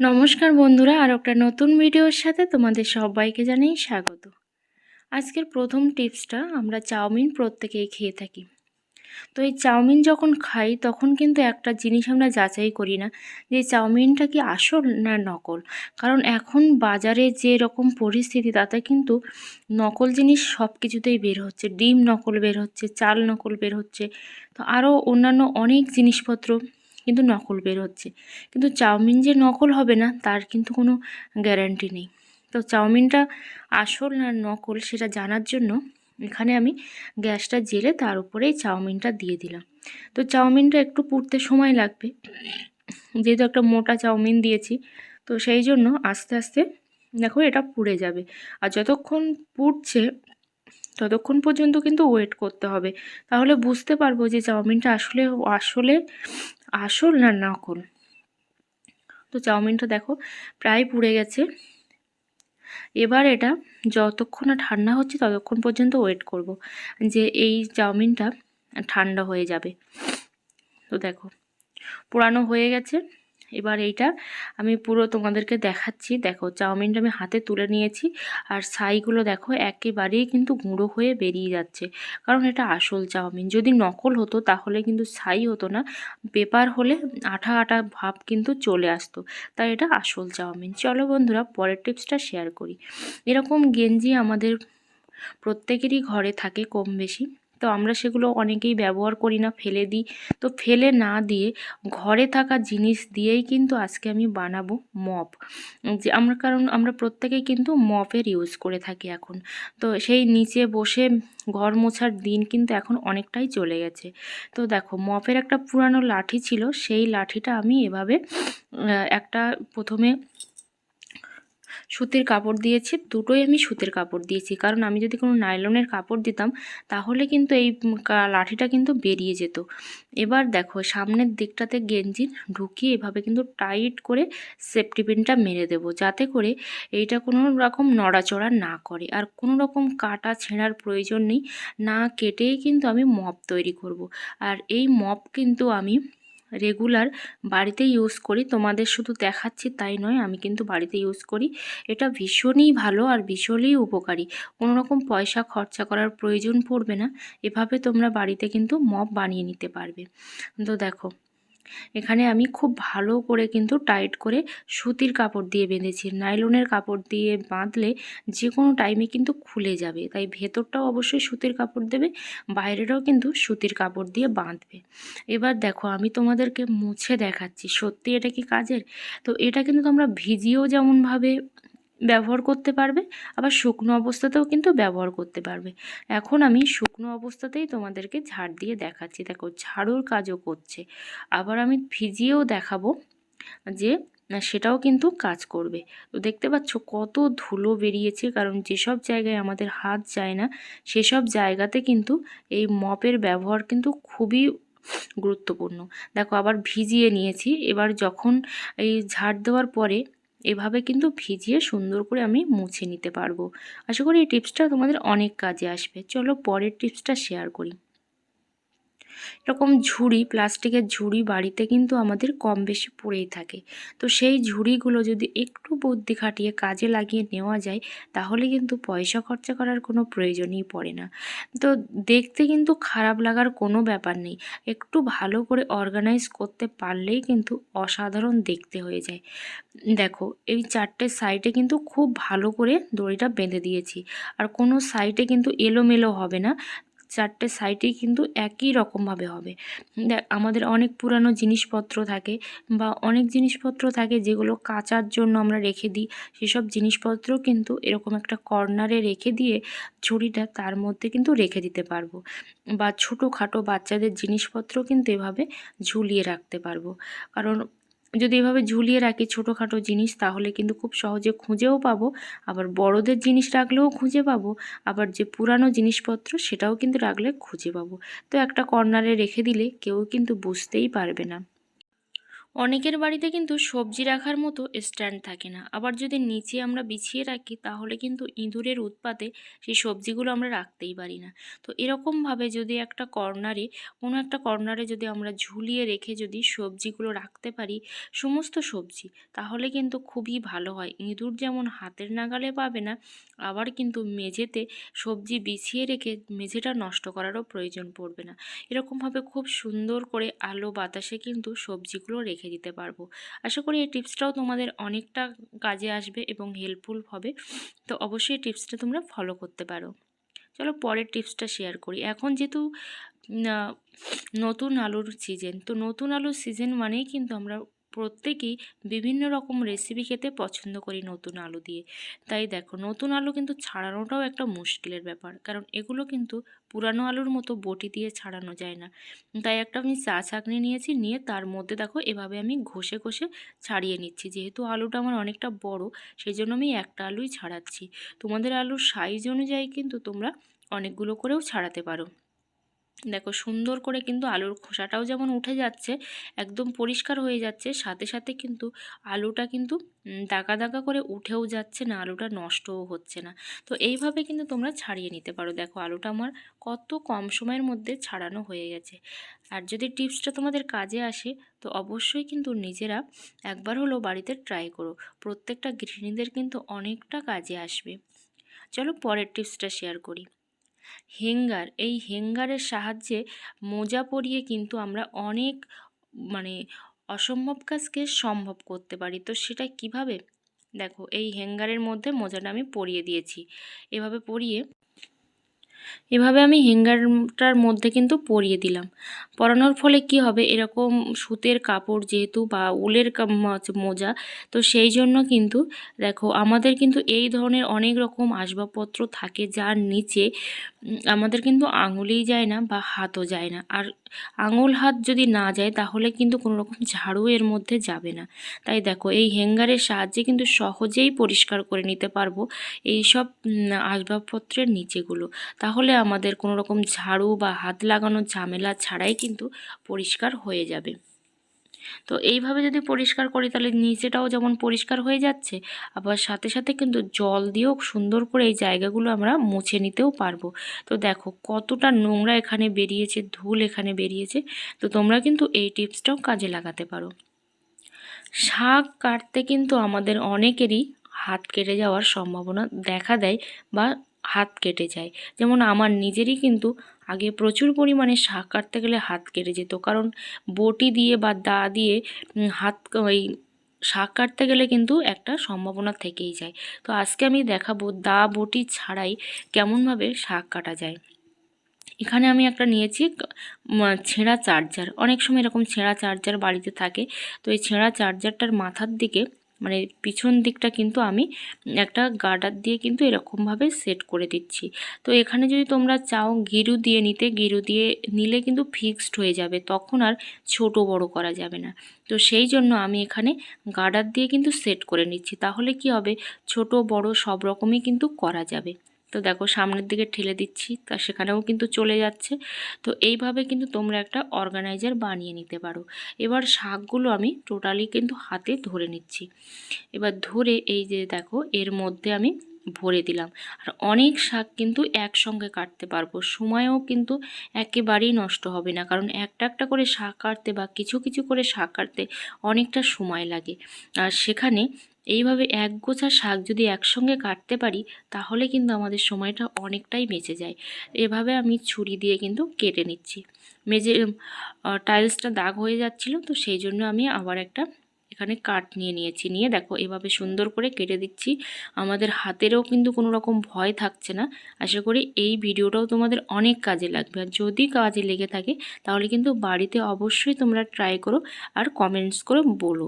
নমস্কার বন্ধুরা, আর একটা নতুন ভিডিওর সাথে তোমাদের সবাইকে জানাই স্বাগত। আজকের প্রথম টিপসটা, আমরা চাউমিন প্রত্যেকেই খেয়ে থাকি। তো এই চাউমিন যখন খাই, তখন কিন্তু একটা জিনিস আমরা যাচাই করি না, যে চাউমিনটা কি আসল না নকল। কারণ এখন বাজারে যে রকম পরিস্থিতি, তাতে কিন্তু নকল জিনিস সব কিছুতেই বের হচ্ছে। ডিম নকল বের হচ্ছে, চাল নকল বের হচ্ছে। তো আরও অন্যান্য অনেক জিনিসপত্র কিন্তু নকল বের হচ্ছে। কিন্তু চাউমিন যে নকল হবে না, তার কিন্তু কোনো গ্যারান্টি নেই। তো চাউমিনটা আসল না নকল সেটা জানার জন্য এখানে আমি গ্যাসটা জেলে তার উপরেই চাউমিনটা দিয়ে দিলাম। তো চাউমিনটা একটু পুড়তে সময় লাগবে। যেহেতু একটা মোটা চাউমিন দিয়েছি, তো সেই জন্য আস্তে আস্তে দেখো এটা পুড়ে যাবে। আর যতক্ষণ পুড়ছে, ততক্ষণ পর্যন্ত কিন্তু ওয়েট করতে হবে। তাহলে বুঝতে পারব যে চাউমিনটা আসলে আসলে আসল না নকল? তো চাউমিনটা দেখো, প্রায় পুড়ে গেছে। এবার এটা যতক্ষণ না ঠান্ডা হচ্ছে ততক্ষণ পর্যন্ত ওয়েট করব যে এই চাউমিনটা ঠান্ডা হয়ে যাবে। তো দেখো, পোড়ানো হয়ে গেছে। এবার এইটা আমি পুরো তোমাদেরকে দেখাচ্ছি। দেখো, চাউমিনটা আমি হাতে তুলে নিয়েছি আর ছাইগুলো দেখো একেবারেই কিন্তু গুঁড়ো হয়ে বেরিয়ে যাচ্ছে। কারণ এটা আসল চাউমিন। যদি নকল হতো তাহলে কিন্তু ছাই হতো না। পেপার হলে আঠা আঠা ভাব কিন্তু চলে আসতো। তাই এটা আসল চাউমিন। চলো বন্ধুরা, পরের টিপসটা শেয়ার করি। এরকম গেঞ্জি আমাদের প্রত্যেকেরই ঘরে থাকে কম বেশি। তো আমরা সেগুলো অনেকেই ব্যবহার করি না, ফেলে দিই। তো ফেলে না দিয়ে ঘরে থাকা জিনিস দিয়েই কিন্তু আজকে আমি বানাবো মপ। যে আমরা, কারণ আমরা প্রত্যেকেই কিন্তু মপের ইউজ করে থাকি এখন। তো সেই নিচে বসে ঘর মোছার দিন কিন্তু এখন অনেকটাই চলে গেছে। তো দেখো, মপের একটা পুরানো লাঠি ছিল, সেই লাঠিটা আমি এভাবে একটা প্রথমে সুতির কাপড় দিয়েছি, দুটোই আমি সুতির কাপড় দিয়েছি। কারণ আমি যদি কোনো নাইলনের কাপড় দিতাম, তাহলে কিন্তু এই লাঠিটা কিন্তু বেরিয়ে যেত। এবার দেখো, সামনের দিকটাতে গেঞ্জি ঢুকিয়ে এভাবে কিন্তু টাইট করে সেফটি পিনটা মেরে দেব। যাতে করে এইটা কোনো রকম নড়াচড়া না করে। আর কোনো রকম কাটা ছেঁড়ার প্রয়োজন নেই, না কেটেই কিন্তু আমি মপ তৈরি করব। আর এই মপ কিন্তু আমি রেগুলার বাড়িতে ইউজ করি। তোমাদের শুধু দেখাচ্ছি তাই নয়, আমি কিন্তু বাড়িতে ইউজ করি। এটা ভীষণই ভালো আর ভীষণই উপকারী। কোনো রকম পয়সা খরচা করার প্রয়োজন পড়বে না। এভাবে তোমরা বাড়িতে কিন্তু মপ বানিয়ে নিতে পারবে। তো দেখো এখানে আমি খুব ভালো করে কিন্তু টাইট করে সুতির কাপড় দিয়ে বেঁধেছি। নাইলনের কাপড় দিয়ে বাঁধলে যে কোনো টাইমে কিন্তু খুলে যাবে। তাই ভেতরটাও অবশ্যই সুতির কাপড় দেবে, বাইরেটাও কিন্তু সুতির কাপড় দিয়ে বাঁধবে। এবার দেখো, আমি তোমাদেরকে মুছে দেখাচ্ছি। সত্যি এটা কি কাজের? তো এটা কিন্তু তোমরা ভিজিয়েও যেমনভাবে ব্যবহার করতে পারবে, আবার শুকনো অবস্থাতেও কিন্তু ব্যবহার করতে পারবে। এখন আমি শুকনো অবস্থাতেই তোমাদেরকে ঝাড় দিয়ে দেখাচ্ছি। দেখো, ঝাড়ুর কাজও করছে। আবার আমি ভিজিয়েও দেখাবো যে সেটাও কিন্তু কাজ করবে। তো দেখতে পাচ্ছ কত ধুলো বেরিয়েছে, কারণ যেসব জায়গায় আমাদের হাত যায় না, সেসব জায়গাতে কিন্তু এই মপের ব্যবহার কিন্তু খুবই গুরুত্বপূর্ণ। দেখো, আবার ভিজিয়ে নিয়েছি। এবার যখন এই ঝাড় দেওয়ার পরে এভাবে কিন্তু ভিজিয়ে সুন্দর করে আমি মুছে নিতে পারব। আশা করি এই টিপসটা তোমাদের অনেক কাজে আসবে। চলো পরের টিপসটা শেয়ার করি। এরকম ঝুড়ি, প্লাস্টিকের ঝুড়ি বাড়িতে কিন্তু আমাদের কম বেশি পড়েই থাকে। তো সেই ঝুড়িগুলো যদি একটু বুদ্ধি খাটিয়ে কাজে লাগিয়ে নেওয়া যায়, তাহলে কিন্তু পয়সা খরচা করার কোনো প্রয়োজনই পড়ে না। তো দেখতে কিন্তু খারাপ লাগার কোনো ব্যাপার নেই। একটু ভালো করে অর্গানাইজ করতে পারলেই কিন্তু অসাধারণ দেখতে হয়ে যায়। দেখো, এই চারটে সাইডে কিন্তু খুব ভালো করে দড়িটা বেঁধে দিয়েছি। আর কোনো সাইডে কিন্তু এলোমেলো হবে না। চারটে সাইডেই কিন্তু একই রকমভাবে হবে। আমাদের অনেক পুরানো জিনিসপত্র থাকে বা অনেক জিনিসপত্র থাকে যেগুলো কাচার জন্য আমরা রেখে দিই। সেসব জিনিসপত্র কিন্তু এরকম একটা কর্নারে রেখে দিয়ে ঝুড়িটা তার মধ্যে কিন্তু রেখে দিতে পারব বা ছোটোখাটো বাচ্চাদের জিনিসপত্র কিন্তু এভাবে ঝুলিয়ে রাখতে পারব। কারণ যদি এভাবে ঝুলিয়ে রাখি ছোটোখাটো জিনিস, তাহলে কিন্তু খুব সহজে খুঁজেও পাবো। আবার বড়দের জিনিস রাখলেও খুঁজে পাবো। আবার যে পুরানো জিনিসপত্র, সেটাও কিন্তু রাখলে খুঁজে পাবো। তো একটা কর্নারে রেখে দিলে কেউ কিন্তু বুঝতেই পারবে না। অনেকের বাড়িতে কিন্তু সবজি রাখার মতো স্ট্যান্ড থাকে না। আবার যদি নিচে আমরা বিছিয়ে রাখি, তাহলে কিন্তু ইঁদুরের উৎপাতে সেই সবজিগুলো আমরা রাখতেই পারি না। তো এরকমভাবে যদি একটা কর্নারে, কোনো একটা কর্নারে যদি আমরা ঝুলিয়ে রেখে যদি সবজিগুলো রাখতে পারি, সমস্ত সবজি, তাহলে কিন্তু খুবই ভালো হয়। ইঁদুর যেমন হাতের নাগালে পাবে না, আবার কিন্তু মেঝেতে সবজি বিছিয়ে রেখে মেঝেটা নষ্ট করারও প্রয়োজন পড়বে না। এরকমভাবে খুব সুন্দর করে আলো বাতাসে কিন্তু সবজিগুলো রেখে দিতে পারব। আশা করি এই টিপসটাও তোমাদের অনেকটা কাজে আসবে এবং হেল্পফুল হবে। তো অবশ্যই টিপসটা তোমরা ফলো করতে পারো। চলো পরের টিপসটা শেয়ার করি। এখন যেহেতু নতুন আলুর সিজন তো নতুন আলুর সিজন মানেই কিন্তু আমরা প্রত্যেকেই বিভিন্ন রকম রেসিপি খেতে পছন্দ করি নতুন আলু দিয়ে। তাই দেখো, নতুন আলু কিন্তু ছাড়ানোটাও একটা মুশকিলের ব্যাপার, কারণ এগুলো কিন্তু পুরানো আলুর মতো বটি দিয়ে ছাড়ানো যায় না। তাই একটা আমি চা ছাঁকনি নিয়েছি, নিয়ে তার মধ্যে দেখো, এভাবে আমি ঘষে ঘষে ছাড়িয়ে নিচ্ছি। যেহেতু আলুটা আমার অনেকটা বড় সেই জন্য আমি একটা আলুই ছাড়াচ্ছি। তোমাদের আলুর সাইজ অনুযায়ী কিন্তু তোমরা অনেকগুলো করেও ছাড়াতে পারো। দেখো সুন্দর করে কিন্তু আলুর খোসাটাও যেমন উঠে যাচ্ছে, একদম পরিষ্কার হয়ে যাচ্ছে, সাথে সাথে কিন্তু আলুটা কিন্তু দাগা দাগা করে উঠেও যাচ্ছে না, আলুটা নষ্টও হচ্ছে না। তো এইভাবে কিন্তু তোমরা ছাড়িয়ে নিতে পারো। দেখো আলুটা আমার কত কম সময়ের মধ্যে ছাড়ানো হয়ে গেছে। আর যদি টিপসটা তোমাদের কাজে আসে, তো অবশ্যই কিন্তু নিজেরা একবার হলো বাড়িতে ট্রাই করো। প্রত্যেকটা গৃহিণীদের কিন্তু অনেকটা কাজে আসবে। চলো পরের টিপসটা শেয়ার করি। হেঙ্গার। এই হেঙ্গারের সাহায্যে মোজা পরিয়ে কিন্তু আমরা অনেক মানে অসম্ভব কাজকে সম্ভব করতে পারি। তো সেটা কীভাবে? দেখো, এই হ্যাঙ্গারের মধ্যে মোজাটা আমি পরিয়ে দিয়েছি। এভাবে পরিয়ে এভাবে আমি হ্যাঙ্গারটার মধ্যে কিন্তু পরিয়ে দিলাম। পরানোর ফলে কি হবে? এরকম সুতের কাপড় যেহেতু বা উলের মোজা, তো সেই জন্য কিন্তু দেখো আমাদের কিন্তু এই ধরনের অনেক রকম আসবাবপত্র থাকে যার নিচে আমাদের কিন্তু আঙুলেই যায় না বা হাতও যায় না। আর আঙুল হাত যদি না যায়, তাহলে কিন্তু কোনো রকম ঝাড়ু এর মধ্যে যাবে না। তাই দেখো, এই হ্যাঙ্গারের সাহায্যে কিন্তু সহজেই পরিষ্কার করে নিতে পারব এই সব আসবাবপত্রের নিচেগুলো। তাহলে আমাদের কোনো রকম ঝাড়ু বা হাত লাগানোর ঝামেলা ছাড়াই কিন্তু পরিষ্কার হয়ে যাবে। তো এইভাবে যদি পরিষ্কার করি, তাহলে নিচেটাও যেমন পরিষ্কার হয়ে যাচ্ছে, আবার সাথে সাথে কিন্তু জল দিয়েও সুন্দর করে এই জায়গাগুলো আমরা মুছে নিতেও পারব। তো দেখো কতটা নোংরা এখানে বেরিয়েছে, ধুল এখানে বেরিয়েছে, তো তোমরা কিন্তু এই টিপসটাও কাজে লাগাতে পারো। শাক কাটতে কিন্তু আমাদের অনেকেরই হাত কেটে যাওয়ার সম্ভাবনা দেখা দেয় বা হাত কেটে যায়। যেমন আমার নিজেরই কিন্তু আগে প্রচুর পরিমাণে শাক কাটতে গেলে হাত কেটে যেত। কারণ বটি দিয়ে বা দা দিয়ে হাত ওই শাক কাটতে গেলে কিন্তু একটা সম্ভাবনা থেকেই যায়। তো আজকে আমি দেখাবো দা বটি ছাড়াই কেমনভাবে শাক কাটা যায়। এখানে আমি একটা নিয়েছি ছেঁড়া চার্জার। অনেক সময় এরকম ছেঁড়া চার্জার বাড়িতে থাকে। তো এই ছেঁড়া চার্জারটার মাথার দিকে মানে পিছন দিকটা কিন্তু আমি একটা গার্ডার দিয়ে কিন্তু এরকমভাবে সেট করে দিচ্ছি। তো এখানে যদি তোমরা চাও গিরু দিয়ে নিতে, গিরু দিয়ে নিলে কিন্তু ফিক্সড হয়ে যাবে, তখন আর ছোট বড় করা যাবে না। তো সেই জন্য আমি এখানে গার্ডার দিয়ে কিন্তু সেট করে নিচ্ছি, তাহলে কি হবে? ছোট, বড় সব রকমই কিন্তু করা যাবে। তো দেখো সামনের দিকে ঠেলে দিচ্ছি, তা সেখানেও কিন্তু চলে যাচ্ছে। তো এইভাবে কিন্তু তোমরা একটা অর্গানাইজার বানিয়ে নিতে পারো। এবার শাকগুলো আমি টোটালি কিন্তু হাতে ধরে নিচ্ছি। এবার ধরে এই যে দেখো, এর মধ্যে আমি ভরে দিলাম। আর অনেক শাক কিন্তু একসঙ্গে কাটতে পারব, সময়ও কিন্তু একেবারেই নষ্ট হবে না। কারণ একটা একটা করে শাক কাটতে বা কিছু কিছু করে শাক কাটতে অনেকটা সময় লাগে। আর সেখানে এইভাবে এক গোছা শাক যদি একসঙ্গে কাটতে পারি তাহলে কিন্তু আমাদের সময়টা অনেকটাই বেঁচে যায়। এভাবে আমি ছুরি দিয়ে কিন্তু কেটে নিচ্ছি। আহ, টাইলসটা দাগ হয়ে যাচ্ছিল তো সেই জন্য আমি আবার একটা এখানে কাঠ নিয়ে নিয়েছি। নিয়ে দেখো এভাবে সুন্দর করে কেটে দিচ্ছি। আমাদের হাতেরও কিন্তু কোনো রকম ভয় থাকছে না। আশা করি এই ভিডিওটাও তোমাদের অনেক কাজে লাগবে। আর যদি কাজে লেগে থাকে তাহলে কিন্তু বাড়িতে অবশ্যই তোমরা ট্রাই করো আর কমেন্টস করে বলো।